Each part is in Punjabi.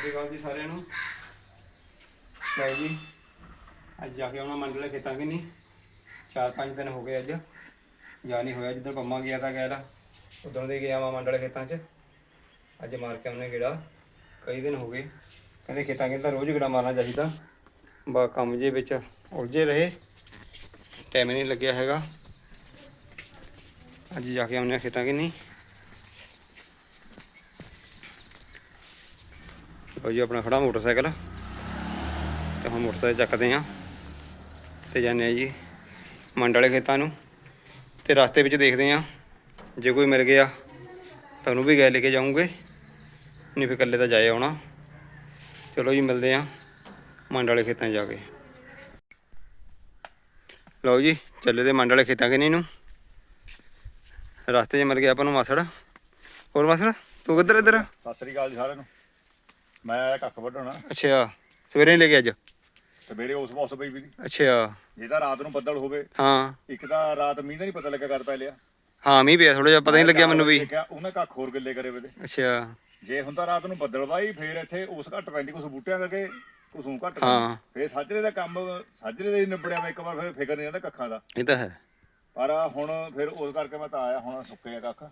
ਸ੍ਰੀ ਅਕਾਲ ਜੀ ਸਾਰਿਆਂ ਨੂੰ। ਲਓ ਜੀ, ਅੱਜ ਜਾ ਕੇ ਆਉਣਾ ਮੰਡਲੇ ਖੇਤਾਂ ਕਿ ਨਹੀਂ? ਚਾਰ ਪੰਜ ਦਿਨ ਹੋ ਗਏ ਅੱਜ। ਜਾ ਨਹੀਂ ਹੋਇਆ ਜਿੱਦਾਂ ਪੰਮਾ ਗਿਆ ਤਾਂ ਗੈਰਾ ਉਦੋਂ ਦੇ ਗਿਆ ਵਾ ਮੰਡਲੇ ਖੇਤਾਂ 'ਚ। ਅੱਜ ਮਾਰ ਕੇ ਆਉਣੇ ਗੇੜਾ। ਕਈ ਦਿਨ ਹੋ ਗਏ। ਕਹਿੰਦੇ ਖੇਤਾਂ ਕਹਿੰਦਾ ਰੋਜ਼ ਗੇੜਾ ਮਾਰਨਾ ਚਾਹੀਦਾ। ਬਾ ਕੰਮ ਜੇ ਵਿੱਚ ਉਲਝੇ ਰਹੇ। ਟਾਈਮ ਨਹੀਂ ਲੱਗਿਆ ਹੈਗਾ। ਅੱਜ ਜਾ ਕੇ ਆਉਣੇ ਖੇਤਾਂ ਕਿ ਨਹੀਂ? ਲਓ ਜੀ, ਆਪਣਾ ਖੜਾ ਮੋਟਰਸਾਈਕਲ। ਤੇ ਹੁਣ ਮੋਟਰਸਾਈਕਲ ਚੱਕਦੇ ਆ ਤੇ ਜਾਂਦੇ ਆ ਜੀ, ਮੰਡ ਵਾਲੇ ਖੇਤਾਂ ਨੂੰ। ਤੇ ਰਸਤੇ ਵਿੱਚ ਦੇਖਦੇ ਆ ਜੇ ਕੋਈ ਮਿਲ ਗਿਆ ਤੁਹਾਨੂੰ ਵੀ ਗਏ ਲੈ ਕੇ ਜਾਊਂਗੇ। ਨਹੀਂ ਫਿਰ ਇਕੱਲੇ ਤਾਂ ਜਾਏ ਆਉਣਾ। ਚਲੋ ਜੀ, ਮਿਲਦੇ ਆ ਮੰਡ ਵਾਲੇ ਖੇਤਾਂ 'ਚ ਜਾ ਕੇ। ਲਓ ਜੀ, ਚੱਲੇ ਦੇ ਮੰਡ ਵਾਲੇ ਖੇਤਾਂ ਕਿ ਨਹੀਂ ਨੂੰ। ਰਸਤੇ 'ਚ ਮਿਲ ਗਿਆ ਆਪਾਂ ਨੂੰ ਮਾਸੜ। ਹੋਰ ਮਾਸੜ, ਤੂੰ ਕਿੱਧਰ ਇੱਧਰ? ਸਤਿ ਸ੍ਰੀ ਅਕਾਲ ਜੀ ਸਾਰਿਆਂ ਨੂੰ। ਮੈਂ ਆਇਆ ਕੱਖ ਵੱਢਣਾ। ਅੱਛਾ ਸਵੇਰੇ ਹੀ ਲੈ ਕੇ ਅੱਜ? ਸਵੇਰੇ ਉਸ ਮੌਸਮ ਪਈ ਵੀ ਅੱਛਾ। ਜੇ ਤਾਂ ਰਾਤ ਨੂੰ ਬੱਦਲ ਹੋਵੇ ਹਾਂ। ਇੱਕ ਤਾਂ ਰਾਤ ਮੀਂਹ ਦਾ ਨਹੀਂ ਪਤਾ ਲੱਗਾ ਕਦ ਪੈ ਲਿਆ। ਹਾਂ ਮੀਂਹ ਪਿਆ ਥੋੜਾ ਜਿਹਾ ਪਤਾ ਨਹੀਂ ਲੱਗਿਆ ਮੈਨੂੰ ਵੀ। ਦੇਖਿਆ ਉਹਨੇ ਕੱਖ ਹੋਰ ਗਿੱਲੇ ਕਰੇ ਵੇ ਤੇ। ਅੱਛਾ। ਜੇ ਹੁੰਦਾ ਰਾਤ ਨੂੰ ਬੱਦਲ ਵਾਈ ਫੇਰ ਇੱਥੇ ਉਸ ਘੱਟ ਪੈਂਦੀ ਕੁਛ ਬੂਟਿਆਂ ਕਰਕੇ ਊਂ ਘੱਟ ਹਾਂ। ਫੇਰ ਸਾਜਰੇ ਦਾ ਕੰਮ ਸਾਜਰੇ ਦਾ ਹੀ ਨਿਬੜਿਆ ਵਾ ਇੱਕ ਵਾਰ ਫੇਰ ਫਿਕਰ ਨਹੀਂ ਰਹਿੰਦਾ ਕੱਖਾਂ ਦਾ। ਇਹ ਤਾਂ ਹੈ। ਪਰ ਹੁਣ ਫਿਰ ਉਸ ਕਰਕੇ ਮੈਂ ਤਾਂ ਆਇਆ ਹੁਣ ਸੁੱਕੇ ਆ ਕੱਖ।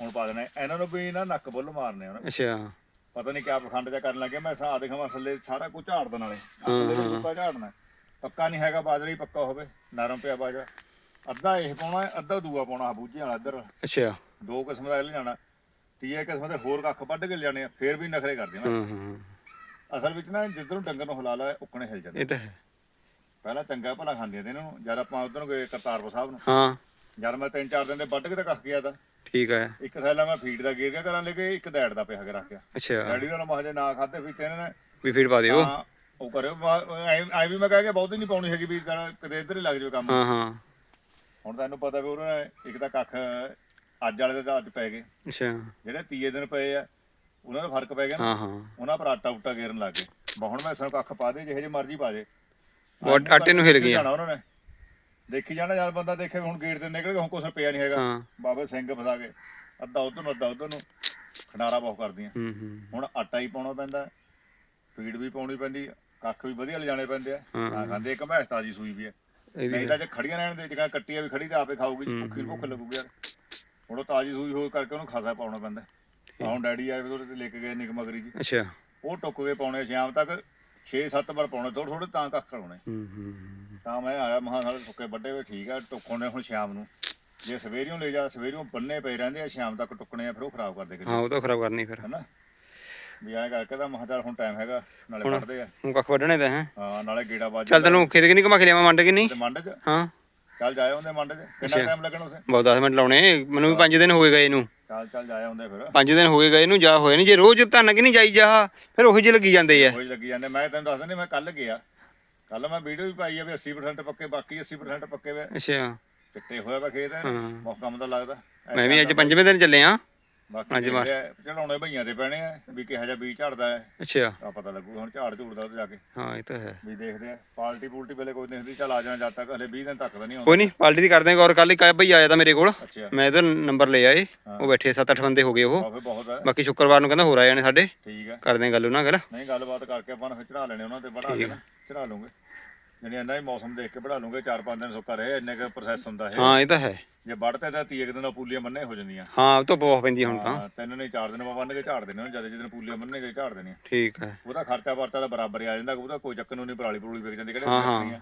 ਹੁਣ ਪਾ ਦੇਣਾ। ਇਹਨਾਂ ਨੂੰ ਵੀ ਨਾ ਨੱਕ ਬੁੱਲ ਮਾਰਨੇ ਉਹਨਾਂ ਅੱਛਾ। ਪਤਾ ਨਹੀਂ ਕਿਆ ਪਖੰਡ ਜਿਹਾ ਕਰਨ ਲੱਗੇ ਮੈਂ ਸਾਹ ਦੇਖਾਂ ਮਸਲੇ ਸਾਰਾ ਕੁਝ ਝਾੜ ਦੇਣ ਵੀ ਸੁੱਕਾ ਝਾੜਨਾ। ਪੱਕਾ ਨਹੀਂ ਹੈਗਾ ਬਾਜਰਾ ਹੀ ਪੱਕਾ ਹੋਵੇ। ਨਰਮ ਪਿਆ ਬਾਜਰਾ। ਅੱਧਾ ਇਹ ਪਾਉਣਾ ਅੱਧਾ ਦੂਆ ਪਾਉਣਾ ਬੂਝੇ ਵਾਲਾ ਇੱਧਰ। ਅੱਛਾ। ਦੋ ਕਿਸਮ ਦਾ ਲੈ ਜਾਣਾ ਤੀਏ ਕਿਸਮ ਦੇ ਹੋਰ ਕੱਖ ਵੱਢ ਕੇ ਲਿਆਣੇ ਆ, ਫੇਰ ਵੀ ਨਖਰੇ ਕਰਦੇ ਹਾਂ ਹਾਂ ਅਸਲ ਵਿੱਚ ਨਾ ਜਿੱਧਰੋਂ ਡੰਗਰ ਨੂੰ ਹਿਲਾ ਲਾ ਉੱਕਣੇ ਹਿਲ ਜਾਂਦੇ ਇਹ ਤਾਂ ਹੈ। ਪਹਿਲਾਂ ਚੰਗਾ ਭਲਾ ਖਾਂਦੀਆਂ ਤੇ ਇਹਨਾਂ ਨੂੰ। ਜਦ ਆਪਾਂ ਉਧਰ ਨੂੰ ਗਏ ਕਰਤਾਰਪੁਰ ਸਾਹਿਬ ਨੂੰ। ਹਾਂ। ਜਦ ਮੈਂ ਤਿੰਨ ਚਾਰ ਦਿਨ ਦੇ ਵੱਢ ਕੇ ਤਾਂ ਕੱਖ ਗਿਆ ਤਾਂ। ਠੀਕ ਹੈ ਇੱਕ ਥੈਲਾ ਮੈਂ ਫੀਡ ਦਾ ਗੇਰ ਗਿਆ ਕਰਾਂ ਲੈ ਕੇ ਇੱਕ ਦੈੜ ਦਾ ਪਿਆ ਕੇ। ਰੱਖਿਆ ਅੱਛਾ। ਡੈਡੀ ਦਾ ਮਹਾਜੇ ਨਾ ਖਾਦੇ ਵੀ ਤਿੰਨ ਨੇ ਵੀ ਫੀਡ ਪਾ ਦਿਓ। ਹਾਂ ਉਹ ਕਰੇ ਐ ਵੀ ਮੈਂ ਕਹਿ ਕੇ ਬਹੁਤੀ ਨਹੀਂ ਪਾਉਣੀ ਹੈਗੀ ਵੀ ਕਿਤੇ ਇੱਧਰ ਹੀ ਲੱਗ ਜਾਵੇ ਕੰਮ। ਹਾਂ ਹਾਂ। ਹੁਣ ਤੈਨੂੰ ਪਤਾ ਵੀ ਉਹਨਾਂ ਨੇ ਇੱਕ ਤਾਂ ਕੱਖ ਅੱਜ ਵਾਲੇ ਦੇ ਤਾਂ ਅੱਜ ਪੈ ਗਏ। ਅੱਛਾ। ਜਿਹੜੇ ਤੀਏ ਦਿਨ ਪਏ ਆ ਉਹਨਾਂ ਦਾ ਫ਼ਰਕ ਪੈ ਗਿਆ ਨਾ। ਹਾਂ ਹਾਂ। ਉਹਨਾਂ ਪਰ ਆਟਾ ਉਟਾ ਗੇਰਨ ਲੱਗ ਗਏ। ਬਾ ਹੁਣ ਮੈਂ ਸਾਨੂੰ ਕੱਖ ਪਾ ਦੇ ਜਿਹੇ ਜੇ ਮਰਜ਼ੀ ਪਾ ਦੇ। ਉਹ ਆਟੇ ਨੂੰ ਹਿਲ ਗਿਆ ਜਾਣਾ ਉਹਨਾਂ ਨੇ। ਦੇਖੀ ਜਾਣਾ ਯਾਰ ਬੰਦਾ ਦੇਖੇ ਹੁਣ ਗੇਟ ਤੇ ਨਿਕਲ ਗਿਆ ਹੁਣ ਕੁਛ ਪਿਆ ਨਹੀਂ ਹੈਗਾ। ਹਾਂ। ਬਾਬੇ ਸਿੰਘ ਫਸਾ ਕੇ ਅੱਧਾ ਉਧਰ ਨੂੰ ਅੱਧਾ ਉਧਰ ਨੂੰ ਖੰਡਾਰਾ ਬਹੁਤ ਕਰਦੀਆਂ। ਹੂੰ ਹੂੰ। ਹੁਣ ਆਟਾ ਹੀ ਪਾਉਣਾ ਪੈਂਦਾ ਫੀਡ ਵੀ ਪਾਉਣੀ ਪੈਂਦੀ ਆ, ਕੱਖ ਵੀ ਵਧੀਆ ਲਿਜਾਣੇ ਪੈਂਦੇ ਆ। ਹਾਂ। ਤਾਂ ਖਾਂਦੇ ਇੱਕ ਭੈਂਸ ਤਾਜੀ ਸੂਈ ਵੀ ਆ। ਇਹ ਵੀ ਨਹੀਂ ਤਾਂ ਜੇ ਖੜੀਆਂ ਰਹਿਣ ਦੇ ਜਿਹੜਾ ਕੱਟੀ ਆ ਵੀ ਖੜੀ ਤਾਂ ਆਪੇ ਖਾਊਗੀ ਭੁੱਖੀ ਨੂੰ ਭੁੱਖ ਲੱਗੂਗੀ ਯਾਰ। ਹੁਣ ਉਹ ਤਾਜੀ ਸੂਈ ਹੋ ਕਰਕੇ ਉਹਨੂੰ ਖਾਸਾ ਪਾਉਣਾ ਪੈਂਦਾ। ਹੁਣ ਡੈਡੀ ਆਏ ਵੀ ਉਹਦੇ ਤੇ ਲੈ ਕੇ ਗਏ ਨਿਕ ਮਗਰੀ ਜੀ। ਅੱਛਾ। ਉਹ ਟੁੱਕ ਕੇ ਪਾਉਣੇ ਸ਼ਾਮ ਤੱਕ 6-7 ਵਾਰ ਪਾਉਣੇ ਥੋੜੇ ਥੋੜੇ ਤਾਂ ਕੱਖ ਲਾਉਣੇ। ਹੂੰ ਹੂੰ ਤਾਂ ਮੈਂ ਆਇਆ ਮਹਾਂ ਨਾਲ ਸੁੱਕੇ ਵੱਡੇ ਵੇ ਠੀਕ ਆ ਟੁੱਕਣੇ ਹੁਣ ਸ਼ਾਮ ਨੂੰ। ਜੇ ਸਵੇਰੀਓਂ ਲੈ ਜਾ ਸਵੇਰੀਓਂ ਬੰਨੇ ਪਏ ਰਹਿੰਦੇ ਆ ਸ਼ਾਮ ਤੱਕ ਟੁੱਕਣੇ ਆ ਫਿਰ ਉਹ ਖਰਾਬ ਕਰਦੇ ਹਾਂ ਕਿਤੇ ਉਹ ਤਾਂ ਖਰਾਬ ਕਰਨੀ ਫਿਰ। ਹੈਨਾ? ਵੀ ਆਇਆ ਕਰਕੇ ਤਾਂ ਮਹਾਂ ਚੱਲ ਹੁਣ ਟਾਈਮ ਹੈਗਾ ਨਾਲੇ ਪੜਦੇ ਆ। ਹੁਣ ਕੱਖ ਵੱਢਣੇ ਤਾਂ ਹੈ। ਹਾਂ ਨਾਲੇ ਗੇੜਾ ਬਾਜ ਚੱਲ ਤੈਨੂੰ ਖੇਤ ਕਿ ਨਹੀਂ ਘਮਾ ਕੇ ਲਿਆਵਾਂ ਮੰਡ ਕਿ ਨਹੀਂ ਮੰਡ ਚ? ਹਾਂ। ਚੱਲ ਜਾਏ ਹੁੰਦੇ ਮੰਡ ਚ। ਕਿੰਨਾ ਟਾਈਮ ਲੱਗਣਾ ਉਸੇ? ਬਹੁਤ 10 ਮਿੰਟ ਲਾਉਣੇ। ਮੈਨੂੰ ਵੀ 5 ਦਿਨ ਹੋ ਗਏ ਗਏ ਨੂੰ। ਚੱਲ ਚੱਲ ਜਾਏ ਹੁੰਦੇ ਫਿਰ। 5 ਦਿਨ ਹੋ ਗਏ ਗਏ ਨੂੰ ਜਾ ਹੋਏ ਨਹੀਂ ਜੇ ਰੋਜ਼ ਧੰਨ ਕਿ ਨਹੀਂ ਜਾਈ ਜਾ ਫਿਰ ਉਹੀ ਜਿਹੇ ਲੱਗੀ ਜਾਂਦੇ ਆ। ਕੋਈ ਲੱਗੀ ਜਾਂਦੇ। ਮੈਂ ਤੈਨੂੰ ਦੱਸ ਦਿੰਦਾ ਮੈਂ ਕੱਲ ਗਿਆ। ਕੱਲ ਮੈਂ ਵੀਡੀਓ ਵੀ ਪਾਈ ਆ ਵੀ 80% ਪੱਕੇ ਬਾਕੀ 80% ਪੱਕੇ ਵੇ। ਅੱਛਾ। ਚਿੱਟੇ ਹੋਇਆ ਵਾ ਖੇਤ। ਬਹੁਤ ਕੰਮ ਦਾ ਲੱਗਦਾ। ਮੈਂ ਵੀ ਅੱਜ ਪੰਜਵੇਂ ਦਿਨ ਚੱਲੇ ਆ। ਬਾਕੀ ਆ, ਚੜਾਉਣੇ ਭਈਆਂ ਤੇ ਪੈਣੇ ਆ ਵੀ ਕਿਹੋ ਜਿਹਾ ਬੀਜ ਝੜਦਾ ਹੈ। ਅੱਛਾ। ਤਾਂ ਪਤਾ ਲੱਗੂ ਹੁਣ ਝਾੜ ਝੂੜਦਾ ਉੱਤੇ ਜਾ ਕੇ। ਹਾਂ ਇਹ ਤਾਂ ਹੈ। ਵੀ ਦੇਖਦੇ ਆ ਪਾਲਟੀ ਪੂਲਟੀ ਵੇਲੇ ਕੋਈ ਦੇਖਦੀ ਚੱਲ ਆ ਜਾਣਾ ਜਦ ਤੱਕ ਹਲੇ 20 ਦਿਨ ਤੱਕ ਤਾਂ ਨਹੀਂ ਆਉਂਦਾ। ਕੋਈ ਨਹੀਂ ਪਾਰਟੀ ਦੀ ਕਰਦੇ ਆਂ ਗੌਰ ਕੱਲ ਇੱਕ ਆਇਆ ਭਈ ਆਇਆ ਤਾਂ ਮੇਰੇ ਕੋਲ। ਅੱਛਾ। ਮੈਂ ਇਹਦਾ ਨੰਬਰ ਲੈ ਆਏ ਉਹ ਬੈਠੇ 7-8 ਬੰਦੇ ਹੋ ਗਏ ਉਹ। ਕਾਫੀ ਬਹੁਤ ਹੈ। ਬਾਕੀ ਸ਼ੁੱਕਰਵਾਰ ਨੂੰ ਕਹਿੰਦਾ ਹੋਰ ਆ ਜਾਣੇ ਸਾਡੇ। ਠੀਕ ਹੈ। ਕਰਦੇ ਆਂ ਗੱਲ ਉਹਨਾਂ ਗੱਲ ਨਹੀਂ ਗੱਲਬਾਤ ਕਰਕੇ ਆਪਾਂ ਨੂੰ ਫਿਰ ਚੜਾ ਲੈਣੇ ਉਹਨਾਂ ਤੇ ਬੜਾ ਕੇ ਨਾ ਚੜਾ ਲੂੰਗੇ। ਜਿਹੜੀ ਇੰਨਾ ਹੀ ਮੌਸਮ ਦੇਖ ਕੇ ਬੜਾ ਲੂੰਗੇ 4-5 ਦਿਨ ਸੁੱਕਾ ਰਹੇ ਇੰਨੇ ਕੁ ਪ੍ਰੋਸੈਸ ਹੁੰਦਾ ਇਹ। ਹਾਂ ਇਹ ਤਾਂ ਹੈ। ਜੇ ਵੱਢਤੇ ਤਾਂ ਤੀਏ ਦਿਨ ਪੂਲੀਆਂ ਬੰਨੇ ਹੋ ਜਾਂਦੀਆਂ। ਹਾਂ ਧੁੱਪ ਬਹੁਤ ਪੈਂਦੀ ਹੁਣ ਤਾਂ। ਹਾਂ ਤਿੰਨ ਨੇ ਚਾਰ ਦਿਨ ਬਾਅਦ ਬੰਨ ਕੇ ਝਾੜ ਦੇਣੇ ਜਦ ਜਿੱਦਨ ਪੂਲੀਆਂ ਬੰਨੇ ਕੇ ਝਾੜ ਦੇਣੀਆਂ ਠੀਕ ਹੈ। ਉਹਦਾ ਖਰਚਾ ਵਰਤਾ ਦਾ ਬਰਾਬਰ ਹੀ ਆ ਜਾਂਦਾ ਉਹਦਾ ਕੋਈ ਚੱਕਰ ਨੂੰ ਨਹੀਂ ਪਰਾਲੀ ਪਰੂਲੀ ਵਿਕ ਜਾਂਦੀ ਕਿਹੜੇ ਹਾਂ, ਹਾਂ।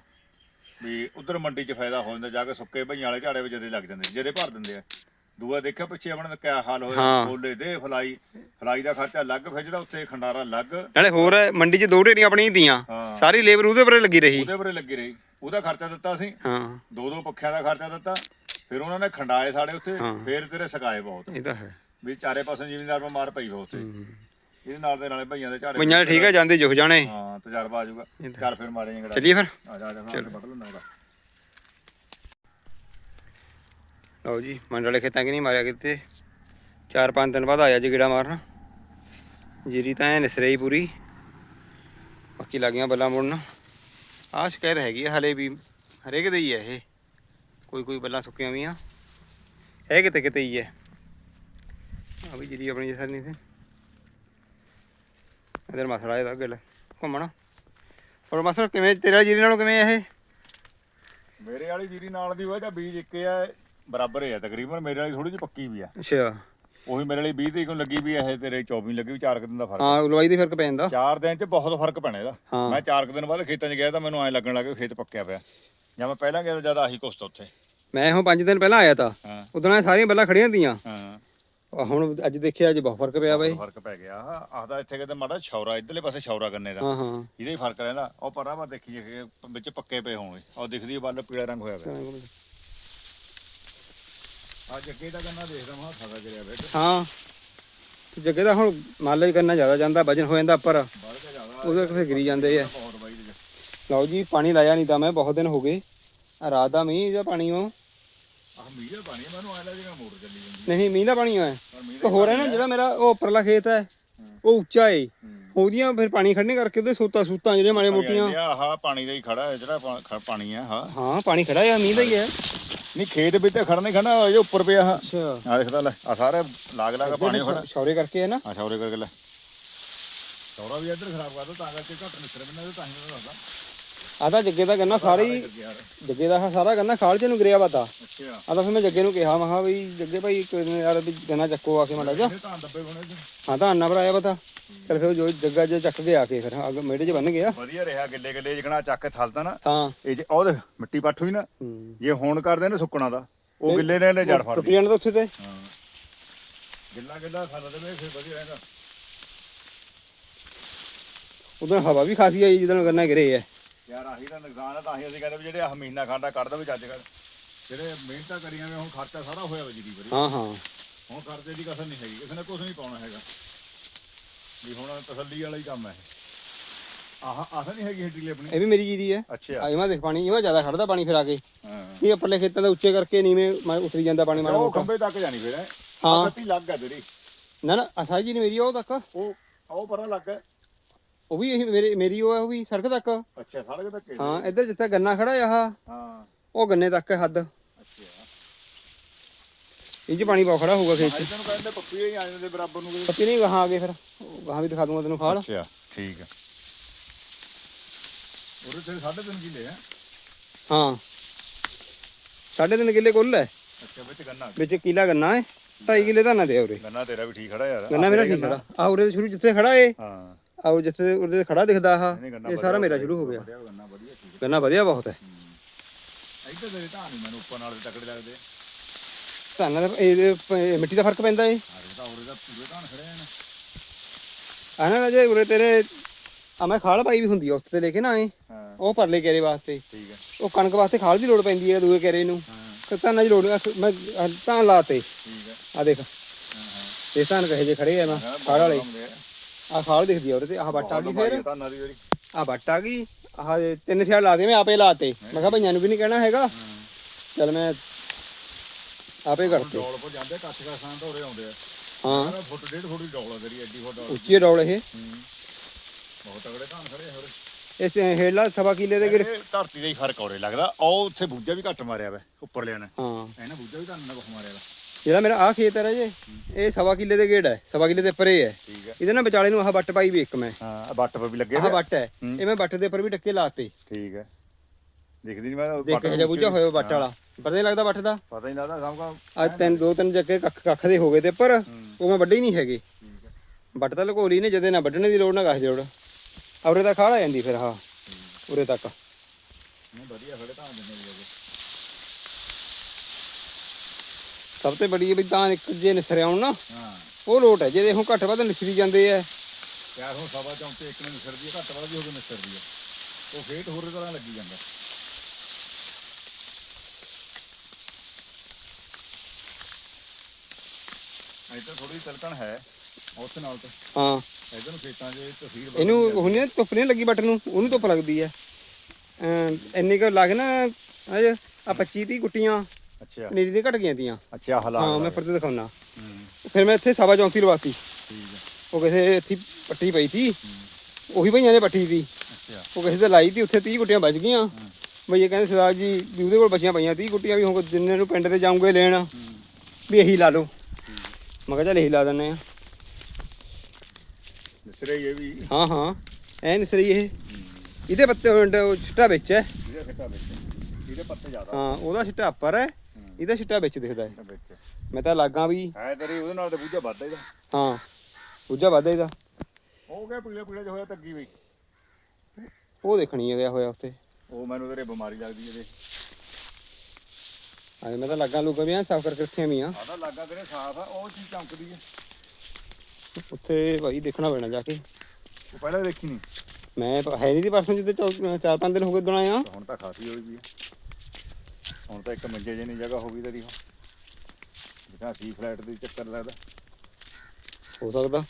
ਵੀ ਉਧਰ ਮੰਡੀ 'ਚ ਫਾਇਦਾ ਹੋ ਜਾਂਦਾ ਜਾ ਕੇ ਸੁੱਕੇ ਭਈਆਂ ਵਾਲੇ ਝਾੜੇ ਵਿੱਚ ਜਦੇ ਲੱਗ ਜਾਂਦੇ ਜਿਹਦੇ ਭਰ ਦਿੰਦੇ ਆ। ਦੂਆ ਦੇਖਿਆ ਪਿੱਛੇ ਆਪਣਾ ਦਾ ਕਿਆ ਹਾਲ ਹੋਇਆ? ਹਾਂ। ਬੋਲੇ ਦੇ ਫਲਾਈ ਫਲਾਈ ਦਾ ਖਰਚਾ ਲੱਗ ਫਿਰ ਜਿਹੜਾ ਉੱਥੇ ਖੰਡਾਰਾ ਲੱਗ ਨਾਲੇ ਹੋਰ ਹੈ, ਮੰਡੀ 'ਚ ਦੋ ਢੇਰੀਆਂ ਆਪਣੀਆਂ ਹੀ ਸਾਰੀ ਲੇਬਰ ਉਹਦੇ ਉੱਪਰ ਲੱਗੀ ਰਹੀ। ਉਹਦੇ ਪਰੇ ਲੱਗੀ ਰਹੀ। ਉਹਦਾ ਖਰਚਾ ਦਿੱਤਾ ਸੀ। ਹਾਂ। ਦੋ ਦੋ ਪੱਖਿਆਂ ਦਾ ਖਰਚਾ ਦਿੱਤਾ। ਫਿਰ ਉਹਨਾਂ ਨੇ ਖੰਡਾਏ ਸਾਡੇ ਉੱਥੇ ਹਾਂ। ਫਿਰ ਤੇਰੇ ਸਕਾਏ ਬਹੁਤ। ਇਹ ਤਾਂ ਹੈ। ਵੀ ਚਾਰੇ ਪਾਸੇ ਜ਼ਿਮੀਂਦਾਰ ਨੂੰ ਮਾਰ ਪਈ ਬਹੁਤ ਉੱਥੇ ਹੂੰ। ਇਹਦੇ ਨਾਲ ਦੇ ਨਾਲੇ ਭਈਆਂ ਦੇ ਝਾੜੇ ਪੰਜਾਂ ਠੀਕ ਹੈ ਜਾਂਦੇ ਜੁਖ ਜਾਣੇ। ਹਾਂ ਤਜਰਬਾ ਆ ਜਾਊਗਾ। ਇਹ ਤਾਂ ਚੱਲ ਫਿਰ ਮਾਰੇ ਜੰਗੜਾ ਚੱਲੀਏ ਫਿਰ। ਆ ਜਾ ਆ ਜਾ ਫਿਰ ਬਦਲ ਲੈਂਦਾ ਲਓ ਜੀ ਮੰਡ ਵਾਲੇ ਖੇਤਾਂ ਕਿ ਨਹੀਂ ਮਾਰਿਆ ਕਿਤੇ? ਚਾਰ ਪੰਜ ਦਿਨ ਬਾਅਦ ਆਇਆ ਜੀ ਗੇੜਾ ਮਾਰਨ। ਜੀਰੀ ਤਾਂ ਐ ਨਿਸਰਈ ਪੂਰੀ। ਬਾਕੀ ਲੱਗੀਆਂ ਬੱਲਾਂ ਮੁੜਨ। ਆਹ ਸ਼ਿਕਾਇਤ ਹੈਗੀ ਆ ਹਲੇ ਵੀ। ਹਰੇਕ ਦੇ ਹੀ ਹੈ ਇਹ। ਕੋਈ ਕੋਈ ਬੱਲਾਂ ਸੁੱਕੀਆਂ ਵੀ ਆ। ਹੈ ਕਿਤੇ ਕਿਤੇ ਹੀ ਹੈ ਆ ਵੀ ਜੀਰੀ ਆਪਣੀ ਜਸਰ ਨਹੀਂ ਸੀ ਇਧਰ ਮਸਲਾ ਇਹਦਾ ਗਿੱਲ ਘੁੰਮਣਾ। ਹੋਰ ਮਸਲਾ ਕਿਵੇਂ ਤੇਰਾ ਜੀਰੀ ਨਾਲੋਂ ਕਿਵੇਂ ਇਹ? ਮੇਰੇ ਵਾਲੀ ਜੀਰੀ ਨਾਲ ਦੀ ਵਜ੍ਹਾ ਬੀਜ ਇੱਕ ਆ ਬਰਾਬਰ ਹੀ ਤਕਰੀਬਨ ਮੇਰੇ ਵਾਲੀ ਥੋੜੀ ਜਿਹੀ ਪੱਕੀ ਵੀ ਆ। ਅੱਛਾ। ਉਹੀ ਮੇਰੇ ਲਈ 20 ਤਰੀਕ ਨੂੰ ਲੱਗੀ ਵੀ ਇਹ ਤੇਰੇ 24 ਨੂੰ ਲੱਗੀ ਵੀ 4 ਦਿਨ ਦਾ ਫ਼ਰਕ ਹਾਂ ਲਵਾਈ ਦੇ ਫ਼ਰਕ ਪੈ ਜਾਂਦਾ। ਚਾਰ ਦਿਨ ਚ ਬਹੁਤ ਫ਼ਰਕ ਪੈਣਾ ਇਹਦਾ। ਮੈਂ 4 ਦਿਨ ਬਾਅਦ ਖੇਤਾਂ 'ਚ ਗਿਆ ਤਾਂ ਮੈਨੂੰ ਐਂ ਲੱਗਣ ਲੱਗਾ ਖੇਤ ਪੱਕਿਆ ਪਿਆ। ਜਾਂ ਮੈਂ ਪਹਿਲਾਂ ਗਿਆ ਤਾਂ ਜ਼ਿਆਦਾ ਆਹੀ ਕੁਛ ਤਾ ਉੱਥੇ। ਮੈਂ ਹੁਣ 5 ਦਿਨ ਪਹਿਲਾਂ ਆਇਆ ਤਾਂ ਹਾਂ। ਉਦੋਂ ਇਹ ਸਾਰੀਆਂ ਬੱਲਾਂ ਖੜੀਆਂ ਤੀਆਂ ਹਾਂ। ਹੁਣ ਅੱਜ ਦੇਖਿਆ ਅੱਜ ਬਹੁਤ ਫ਼ਰਕ ਪਿਆ ਬਾਈ। ਫ਼ਰਕ ਪੈ ਗਿਆ। ਆਹਦਾ ਇੱਥੇ ਕਿਤੇ ਮਾੜਾ ਛੌਰਾ ਇਧਰਲੇ ਪਾਸੇ ਛੌਰਾ ਗੰਨੇ ਦਾ। ਹਾਂ ਹਾਂ। ਇਹਦਾ ਹੀ ਫ਼ਰਕ ਰਹਿੰਦਾ। ਉਹ ਪਰਾਂ ਵਾ ਦੇਖੀ ਜੇ ਵਿੱਚ ਪੱਕੇ ਪਏ ਹੋਣਗੇ ਉਹ ਦਿਖਦੀ ਵੱਲ ਪੀਲਾ ਰੰਗ ਹੋਇਆ ਪਿਆ। ਅੱਜ ਅੱਗੇ ਦਾ ਗੰਨਾ ਦੇਖਦਾ ਮੈਂ ਫਸਾ ਗਿਰਿਆ ਬੈਠ ਹਾਂ। ਜੱਗੇ ਦਾ ਹੁਣ ਮਾਲਜ ਕਰਨਾ ਜ਼ਿਆਦਾ ਜਾਂਦਾ ਵਜਨ ਹੋ ਜਾਂਦਾ ਜ਼ਿਆਦਾ ਉਹਦੇ ਫਿਰ ਗਿਰੀ ਜਾਂਦੇ ਆ। ਬਹੁਤ ਲਓ ਜੀ ਪਾਣੀ ਲਾਇਆ ਨਹੀਂ ਤਾਂ ਮੈਂ ਬਹੁਤ ਦਿਨ ਹੋ ਗਏ। ਰਾਤ ਦਾ ਮੀਂਹ ਜਾਂ ਪਾਣੀ ਉਹ। ਆਹ ਮੀਂਹ ਦਾ ਪਾਣੀ ਮੈਨੂੰ ਮੋਟਰ ਚੱਲੀ ਜਾਂਦੀ ਨਹੀਂ ਮੀਂਹ ਦਾ ਪਾਣੀ ਹੋਇਆ। ਪਰ ਮੀਂਹ ਤੇ ਹੋਰ ਹੈ ਨਾ ਜਿਹੜਾ ਮੇਰਾ ਉਹ ਉੱਪਰਲਾ ਖੇਤ ਹੈ ਉਹ ਉੱਚਾ ਏ। ਹੂੰ। ਉਹਦੀਆਂ ਫਿਰ ਪਾਣੀ ਖੜਨੇ ਕਰਕੇ ਉਹਦੇ ਸੋਤਾ ਸੂਤਾਂ ਜਿਹੜੇ ਮਾੜੇ ਮੋਟੀਆਂ। ਆਹ ਪਾਣੀ ਦਾ ਹੀ ਖੜਾ ਹੈ ਜਿਹੜਾ ਪਾ- ਖ- ਪਾਣੀ ਆ ਹਾਂ ਹਾਂ ਪਾਣੀ ਖੜਾ ਆ ਮੀਂਹ ਦਾ ਹੀ ਹੈ ਨਹੀਂ ਖੇਤ ਵਿੱਚ ਤੇ ਖੜਨਾ ਹੀ ਖੜਾ ਇਹ ਉੱਪਰ ਪਿਆ ਆ ਅੱਛਾ। ਆ ਦੇਖਦਾ ਲੈ ਆ ਸਾਰੇ ਲਾਗ ਲਾਗ ਪਾਣੀ ਖੜਾ। ਸ਼ੌਰੇ ਕਰਕੇ ਹੈ ਨਾ। ਆ ਸ਼ੌਰੇ ਕਰਕੇ ਲੈ। ਸ਼ੌਰਾ ਵੀ ਇੱਧਰ ਖਰਾਬ ਕਰਦਾ ਤਾਂ ਕਰਕੇ ਘੱਟ ਨਿਕਲ ਬੰਦਾ ਤਾਂ ਹੀ ਉਹ ਦੱਸਦਾ। ਆ ਤਾਂ ਜੱਗੇ ਦਾ ਗੰਨਾ ਸਾਰੇ ਹੀ ਜੱਗੇ ਦਾ ਸਾਰਾ ਗੰਨਾ ਖਾਲ ਚ ਨੂੰ ਗਿਰਿਆ ਵਾ ਤਾ। ਅੱਛਾ। ਆ ਤਾਂ ਫਿਰ ਮੈਂ ਜੱਗੇ ਨੂੰ ਕਿਹਾ ਮੈਂ ਕਿਹਾ ਵੀ ਜੱਗੇ ਭਾਈ ਇੱਕ ਦਿਨ ਯਾਰ ਵੀ ਗੰਨਾ ਚੱਕੋ ਆ ਕੇ ਮਾੜਾ ਜਾ ਤਾਂ ਹਾਂ ਤਾਂ ਆਨਾ ਭਰਾਇਆ ਪਤਾ ਚਲ ਫਿਰ ਜੋ ਜੱਗਾ ਜੇ ਚੱਕ ਕੇ ਆ ਕੇ ਫਿਰ ਅੱਗ ਮੇੜੇ 'ਚ ਬੰਨ ਗਿਆ। ਵਧੀਆ ਰਿਹਾ ਗਿੱਲੇ ਗਿੱਲੇ ਜਿਕਣਾ ਚੱਕ ਕੇ ਥਲਦਾ ਨਾ। ਹਾਂ। ਇਹ ਜੇ ਉਹ ਦੇਖ ਮਿੱਟੀ ਪੱਠ ਹੋਈ ਨਾ ਜੇ ਹੁਣ ਕਰਦੇ ਨੇ ਸੁੱਕਣਾ ਦਾ ਉਹ ਗਿੱਲੇ ਨੇ ਲੈ ਜੜ ਟੁੱਟ ਫੜਦੀ। ਜਾਣਾ ਤਾਂ ਉੱਥੇ ਤੇ। ਹਾਂ। ਗਿੱਲਾ ਗਿੱਲਾ ਥਲ ਦੇਵੇ ਫਿਰ ਵਧੀਆ ਰਹਿੰਦਾ। ਉਦੋਂ ਹਵਾ ਵੀ ਖਾਸੀ ਆਈ ਜਦੋਂ ਗੰਨਾ ਗਿਰੇ ਹੈ ਯਾਰ ਆਹੀ ਤਾਂ ਨੁਕਸਾਨ ਆ ਤਾਂ ਹੀ ਅਸੀਂ ਕਹਿੰਦੇ ਵੀ ਜਿਹੜੇ ਆਹ ਮਹੀਨਾ ਖਾਂਡਾ ਕੱਢਦਾ ਵੀ ਚੱਜ ਕਰ ਜਿਹੜੇ ਮਿਹਨਤਾਂ ਕਰੀਆਂ ਵੇ ਹੁਣ ਖਰਚਾ ਸਾਰਾ ਹੋਇਆ ਵਾ ਜੀ ਦੀ ਹਾਂ ਹਾਂ। ਹੁਣ ਕਰਜ਼ੇ ਦੀ ਕਸਰ ਨਹੀਂ ਹੈਗੀ ਕਿਸੇ ਨੇ ਕੁਝ ਨਹੀਂ ਪਾਉਣਾ ਹੈਗਾ। ਵੀ ਹੁਣ ਤਸੱਲੀ ਵਾਲਾ ਹੀ ਕੰਮ ਹੈ। ਆਹ ਆਹ ਨਹੀਂ ਹੈਗੀ ਹਿੱਟਲੀ ਆਪਣੀ। ਇਹ ਵੀ ਮੇਰੀ ਜੀਰੀ ਹੈ। ਅੱਛਾ। ਆਈਵਾ ਦੇਖ ਪਾਣੀ ਇਹਵਾ ਜ਼ਿਆਦਾ ਖੜਦਾ ਪਾਣੀ ਫਿਰ ਆ ਕੇ। ਹਾਂ। ਇਹ ਉੱਪਰਲੇ ਖੇਤਾਂ ਦੇ ਉੱਚੇ ਕਰਕੇ ਨੀਵੇਂ ਮੈਂ ਉਤਰੀ ਜਾਂਦਾ ਪਾਣੀ ਮਾੜਾ ਉਹ ਮੋਟਾ। ਖੰਬੇ ਤੱਕ ਜਾਣੀ ਫਿਰ ਹਾਂ। ਹਾਂ। ਕੱਤੀ ਲੱਗ ਹੈ ਤੇਰੀ। ਨਾ ਨਾ ਅਸਾਈ ਜੀ ਨੇ ਮੇਰੀ ਉਹ ਤੱਕ। ਉਹ ਉਹ ਪਰਾਂ ਲੱਗ ਹੈ ਉਹ ਵੀ ਇਹ ਮੇਰੀ ਮੇਰੀ ਉਹ ਹੈ ਉਹ ਵੀ ਸੜਕ ਤੱਕ। ਅੱਛਾ ਸੜਕ ਤੱਕ ਹੈ। ਹਾਂ ਇੱਧਰ ਜਿੱਥੇ ਗੰਨਾ ਖੜਾ ਆ ਆਹ ਹਾਂ। ਉਹ ਗੰਨੇ ਤੱਕ ਹੈ ਹੱਦ। ਅੱਛਾ। ਇਹ 'ਚ ਪਾਣੀ ਬਹੁਤ ਖੜਾ ਹੋਊਗਾ ਖੇਤ 'ਚ। ਨੂੰ ਕਹਿੰਦੇ ਪੱਪੀ ਹੀ ਆ ਜਾਂਦੇ ਬਰਾਬਰ ਨੂੰ ਕਿਤੇ। ਪੱਤੀ ਨਹੀਂ ਗਾਹਾਂ ਆ ਗਏ ਫਿਰ। ਗਾਹਾਂ ਵੀ ਦਿਖਾ ਦੂੰਗਾ ਤੈਨੂੰ ਖਾਲ ਅੱਛਾ ਠੀਕ ਹੈ ਉਹਦੇ ਤੇ ਸਾਢੇ ਤਿੰਨ ਕਿੱਲੇ ਆ। ਹਾਂ। ਸਾਢੇ ਤਿੰਨ ਕਿੱਲੇ ਕੁੱਲ ਹੈ। ਅੱਛਾ ਵਿੱਚ ਗੰਨਾ। ਵਿੱਚ ਕਿਲਾ ਗੰਨਾ ਹੈ। ਢਾਈ ਕਿੱਲੇ ਦਾ ਨਾ ਦੇ ਉਰੇ। ਗੰਨਾ ਤੇਰਾ ਵੀ ਠੀਕ ਖੜਾ ਯਾਰ। ਗੰਨਾ ਮੇਰਾ ਠੀਕ ਖੜਾ ਆ ਉਰੇ ਦੇ ਸ਼ੁਰੂ ਜਿੱਥੇ ਖੜਾ ਏ। ਹਾਂ। ਆਓ ਜਿੱਥੇ ਤੇ ਖੜਾ ਦਿਖਦਾ ਆ ਇਹ ਸਾਰਾ ਮੇਰਾ ਸ਼ੁਰੂ ਹੋ ਗਿਆ। ਗੰਨਾ ਵਧੀਆ ਠੀਕ ਗੰਨਾ ਵਧੀਆ ਬਹੁਤ ਹੈ। ਹੈ ਇੱਧਰ ਦੇ ਧਾਨ ਨਹੀਂ ਮੈਨੂੰ ਉੱਪਰ ਨਾਲ ਦੇ ਤਕੜੇ ਲੱਗਦੇ। ਧਾਨਾਂ ਦਾ ਇਹਦੇ ਪ- ਇਹ ਮਿੱਟੀ ਦਾ ਫ਼ਰਕ ਪੈਂਦਾ ਏ। ਆਰੇ ਤਾਂ ਉਰੇ ਦਾ ਪੂਰੇ ਧਾਨ ਖੜੇ ਆ ਆ ਨਾ ਜੇ ਉਰੇ ਤੇਰੇ ਆ ਮੈਂ ਖਾਲ ਪਾਈ ਵੀ ਹੁੰਦੀ ਆ ਉੱਥੇ ਤੇ ਲੈ ਕੇ ਨਾ ਏ ਉਹ ਪਰਲੇ ਕੇਰੇ ਵਾਸਤੇ। ਠੀਕ ਹੈ ਉਹ ਕਣਕ ਵਾਸਤੇ ਖਾਲ ਦੀ ਲੋੜ ਪੈਂਦੀ ਹੈ ਦੂਏ ਕੇਰੇ ਨੂੰ। ਧਾਨਾਂ ਦੀ ਲੋੜ ਮੈਂ ਧਾਨ ਲਾਤੇ। ਠੀਕ ਹੈ ਆ ਦੇਖ। ਇਹ ਧਾਨ ਕਹੇ ਜੇ ਖੜੇ ਆ ਨਾ ਖਾਲ ਵਾਲੇ। ਆ ਖਾਲ ਦਿਖਦੀ ਆ ਤੇ ਆਹ ਬੱਟ ਆ ਗਈ ਫੇਰ। ਧਾਨਾਂ ਦੀ ਜਿਹੜੀ ਆ ਗਈ ਆਹ ਤਿੰਨ ਸਿਆੜ ਲਾ ਦੇ ਮੈਂ ਆਪੇ ਲਾਤੇ। ਮੈਂ ਕਿਹਾ ਭਈਆਂ ਨੂੰ ਵੀ ਨਹੀਂ ਕਹਿਣਾ ਹੈਗਾ। ਚਲ ਮੈਂ ਆਪੇ ਕਰਤੇ। ਡੋਲ ਪੋ ਜਾਂਦੇ ਕੱਚ ਦਾ ਸਾਂ ਤਾਂ ਉਰੇ ਆਉਂਦੇ ਆ। ਹਾਂ। ਸਾਰਾ ਫੁੱਟ ਡੇਢ ਫੁੱਟ ਦੀ ਡੋਲ ਆ ਤੇਰੀ ਐਡੀ ਫੁੱਟ ਡੋਲ ਉੱਚੀ ਡੌਲ ਇਹ। ਬਹੁਤ ਤਗੜੇ ਧਾਨ ਖੜੇ ਆ ਉਰੇ ਇਸ ਹੇਡਲਾ ਸਵਾ ਕਿੱਲੇ ਦੇ ਗਿਰ ਧਰਤੀ ਦਾ ਹੀ ਫ਼ਰਕ ਔਰੇ ਲੱਗਦਾ। ਉਹ ਉੱਥੇ ਬੂਝਾ ਵੀ ਘੱਟ ਮਾਰਿਆ ਵਾ ਉੱਪਰ ਨੇ ਹਾਂ। ਇਹਨਾਂ ਬੂਝਾ ਵੀ ਧਾਨ ਨਾਲ ਕੁਛ ਮਾਰਿਆ ਵਾ। ਜਿਹੜਾ ਮੇਰਾ ਆ ਖੇਤ ਹੈ ਰਾਜੇ ਇਹ ਸਵਾ ਕਿੱਲੇ ਦੇ ਗੇੜ ਹੈ ਸਵਾ ਕਿੱਲੇ ਦੇ ਪਰੇ ਹੈ। ਠੀਕ ਹੈ। ਇਹਦੇ ਨਾਲ ਵਿਚਾਲੇ ਨੂੰ ਆਹ ਬੱਟ ਪਾਈ ਵੀ ਇੱਕ ਮੈਂ। ਹਾਂ ਬੱਟ ਪਰ ਵੀ ਲੱਗੇ ਆਹ ਹੋਏ ਆ। ਹੈ ਇਹ ਮੈਂ ਬੱਟ ਦੇ ਉੱਪਰ ਵੀ ਟੱਕੇ ਲਾਤੇ। ਠੀਕ ਹੈ। ਦਿਖਦੀ ਨਹੀਂ ਮੈਂ ਦੇਖ ਕੇ ਬੁੱਝਾ ਹੋਇਆ ਬੱਟ ਵਾਲਾ। ਪਤਾ ਨਹੀਂ ਲੱਗਦਾ ਬੱਟ ਦਾ? ਪਤਾ ਹੀ ਨਹੀਂ ਲੱਗਦਾ ਸਭ ਕੋ ਅੱਜ ਤਿੰਨ ਦੋ ਤਿੰਨ ਜੱਗੇ ਕੱਖ ਕੱਖ ਦੇ ਹੋ ਗਏ ਤੇ ਪਰ ਉਹ ਮੈਂ ਵੱਡੇ ਹੀ ਨਹੀਂ ਹੈਗੇ ਬੱਟ ਤਾਂ ਲਕੋਲੀ ਨੇ ਜਦੇ ਨਾ ਵੱਢਣੇ ਦੀ ਲੋੜ ਨਾ ਦੀ ਲੋੜ। ਔਰੇ ਤਾਂ ਖਾਲਾ ਜਾਂਦੀ ਫਿਰ ਹਾਂ। ਉਰੇ ਤੱਕ। ਵਧੀਆ ਖੜੇ ਧਾਨ ਦਿੰਦੇ ਵੀ ਹੈਗੇ। ਸਭ ਤੋਂ ਬੜੀ ਵੀ ਤਾਂ ਇੱਕ ਜੇ ਨਿਸਰਿਆ ਆਉਣ ਨਾ ਹਾਂ। ਉਹ ਲੋਟ ਹੈ। ਜਿਹਦੇ ਹੁਣ ਘੱਟ ਵੱਧ ਨਿਸਰੀ ਜਾਂਦੇ ਆ। ਯਾਰ ਹੁਣ ਸਵਾ ਚੌਂਤੇ ਇੱਕ ਨੇ ਨਿਸਰਦੀ ਹੈ ਘੱਟ ਵੱਧ ਵੀ ਹੋ ਕੇ ਨਿਸਰਦੀ ਹੈ ਉਹ ਫੇਟ ਹੋਰ ਤਰ੍ਹਾਂ ਲੱਗੀ ਜਾਂਦਾ। ਇੱਥੇ ਥੋੜੀ ਤਿਲਕਣ ਹੈ ਉਸ ਨਾਲ ਤਾਂ। ਹਾਂ। ਇਧਰ ਨੂੰ ਖੇਤਾਂ 'ਚ ਤਸਵੀਰ ਇਹਨੂੰ ਜਾਂਦੀ ਹੁਣ ਧੁੱਪ ਨਹੀਂ ਲੱਗੀ ਬੱਟ ਨੂੰ ਉਹਨੂੰ ਧੁੱਪ ਲੱਗਦੀ ਹੈ ਇੰਨੇ ਕੁ ਲੱਗ ਨਾ ਆ 25 30 ਗੁੱਟੀਆਂ। ਅੱਛਾ। ਪਨੀਰੀ ਦੀਆਂ ਘਟ ਗਈਆਂ ਤੀਆਂ। ਅੱਛਾ ਹਾਲਾਤ ਹਾਂ ਮੈਂ ਪਰ ਤੇ ਦਿਖਾਉਣਾ ਫਿਰ ਮੈਂ ਇੱਥੇ ਸਵਾ ਚੌਂਤੀ ਲਵਾਤੀ। ਠੀਕ ਹੈ ਉਹ ਕਿਸੇ ਇੱਥੇ ਪੱਟੀ ਪਈ ਸੀ। ਉਹੀ ਭਈਆਂ ਨੇ ਪੱਟੀ ਸੀ। ਅੱਛਾ। ਉਹ ਕਿਸੇ ਤੇ ਲਾਈ ਤੀ ਉੱਥੇ 30 ਗੁੱਟੀਆਂ ਬਚ ਗਈਆਂ। ਭਈਏ ਕਹਿੰਦੇ ਸਰਦਾਰ ਜੀ ਵੀ ਉਹਦੇ ਕੋਲ ਬਚੀਆਂ ਪਈਆਂ 30 ਗੁੱਟੀਆਂ ਵੀ ਹੁਣ ਜਿੰਨੇ ਨੂੰ ਪਿੰਡ ਤੇ ਜਾਉਂਗੇ ਲੈਣ ਵੀ ਇਹੀ ਲਾ ਲਓ। ਮੈਂ ਕਿਹਾ ਚੱਲ ਇਹੀ ਲਾ ਦਿੰਨੇ ਆ ਨਿਸਰੇ ਇਹ ਵੀ। ਹਾਂ ਹਾਂ। ਐ ਨਿਸਰੀ ਇਹ। ਇਹਦੇ ਪੱਤੇ ਛਿੱਟਾ ਵਿੱਚ ਹੈ। ਇਹਦੇ ਪੱਤੇ ਜ਼ਿਆਦਾ। ਹਾਂ ਉਹਦਾ ਛਿੱਟਾ ਉੱਪਰ ਹੈ। ਇਹਦਾ ਛਿੱਟਾ ਵਿੱਚ ਦਿਖਦਾ ਹੈ ਵਿੱਚ। ਮੈਂ ਤਾਂ ਲਾਗਾ ਵੀ ਹੈ ਤੇਰੇ ਉਹਦੇ ਨਾਲ ਤੇ ਬੂਝਾ ਵੱਧਦਾ ਇਹਦਾ। ਹਾਂ ਦੂਜਾ ਵਾਧਾ ਇਹਦਾ। ਉਹ ਗਿਆ ਪੀਲੇ ਪੀਲੇ ਜਿਹਾ ਹੋਇਆ ਤੱਗੀ ਬਈ ਉਹ ਦੇਖਣੀ ਹੈ ਗਿਆ ਹੋਇਆ ਉੱਥੇ। ਉਹ ਮੈਨੂੰ ਤੇਰੇ ਬਿਮਾਰੀ ਲੱਗਦੀ ਇਹਦੇ। ਹਾਂ ਮੈਂ ਤਾਂ ਲਾਗਾ ਲੂਗਾ ਵੀ ਐਂ ਸਾਫ਼ ਕਰਕੇ ਰੱਖੀਆਂ ਵੀ ਆ ਆਦਾ ਲੱਗਾ ਤੇਰੇ ਸਾਫ਼ ਆ ਉਹ ਚੀਜ਼ ਚਮਕਦੀ ਹੈ ਉੱਥੇ ਭਾਈ ਦੇਖਣਾ ਪੈਣਾ ਜਾ ਕੇ। ਉਹ ਪਹਿਲਾਂ ਦੇਖੀ ਨਹੀਂ ਮੈਂ ਹੈ ਨਹੀਂ ਦੀ ਪਰਸੋਂ ਚੌ- ਚਾਰ ਪੰਜ ਦਿਨ ਹੋ ਗਏ ਆਇਆ। ਹੁਣ ਤਾਂ ਖਾਸੀ ਹੋਈ ਵੀ ਹੈ ਹੁਣ ਤਾਂ ਇੱਕ ਮੰਜੇ ਜਿਹੀ ਜਗ੍ਹਾ ਹੋ ਗਈ ਤੇਰੀ ਹੁਣ। ਜਿੱਦਾਂ ਸੀ ਫਲੈਟ ਦੀ ਚੱਕਰ ਲੱਗਦਾ। ਹੋ ਸਕਦਾ।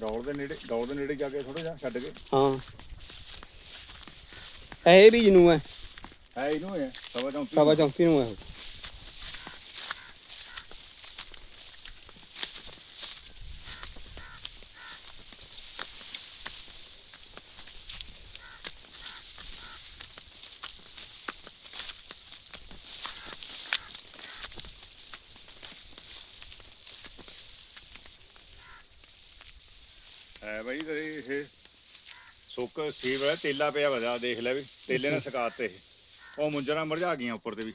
ਗੌਲ ਦੇ ਨੇੜੇ ਗੌਲ ਦੇ ਨੇੜੇ ਜਾ ਕੇ ਥੋੜਾ ਜਿਹਾ ਛੱਡ ਕੇ। ਹਾਂ। ਇਹ ਵੀ ਜਨੂੰ ਹੈ। ਹੈ ਇਹਨੂੰ ਹੈ ਸਵਾ ਚੌਂਤੀ ਸਵਾ ਚੌਂਤੀ ਨੂੰ ਹੈ। ਉਹ। ਹੈ ਬਾਈ ਤੇਰੇ ਇਹ ਸੁੱਕ ਸੀਵ ਹੈ ਤੇਲਾ ਪਿਆ ਵਜਾ ਦੇਖ ਲੈ ਵੀ ਤੇਲੇ ਨੇ ਸਕਾਤੇ ਇਹ। ਉਹ ਮੁੰਜਰਾ ਮਰਝਾ ਗਈਆਂ ਉੱਪਰ ਤੇ ਵੀ।